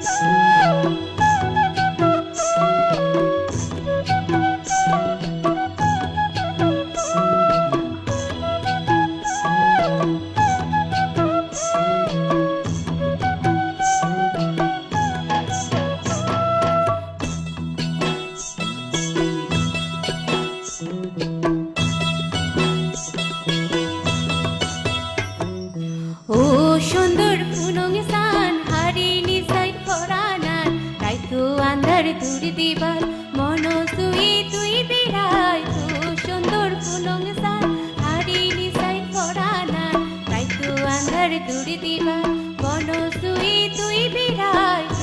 心 রাস্তার দূর দিবার মন তুই তুই বিরাই তো সুন্দর ফুলং সান হারি নিসাই পড়ানা তাই তো আন্ধার দূর দিবার মন তুই তুই বিরাই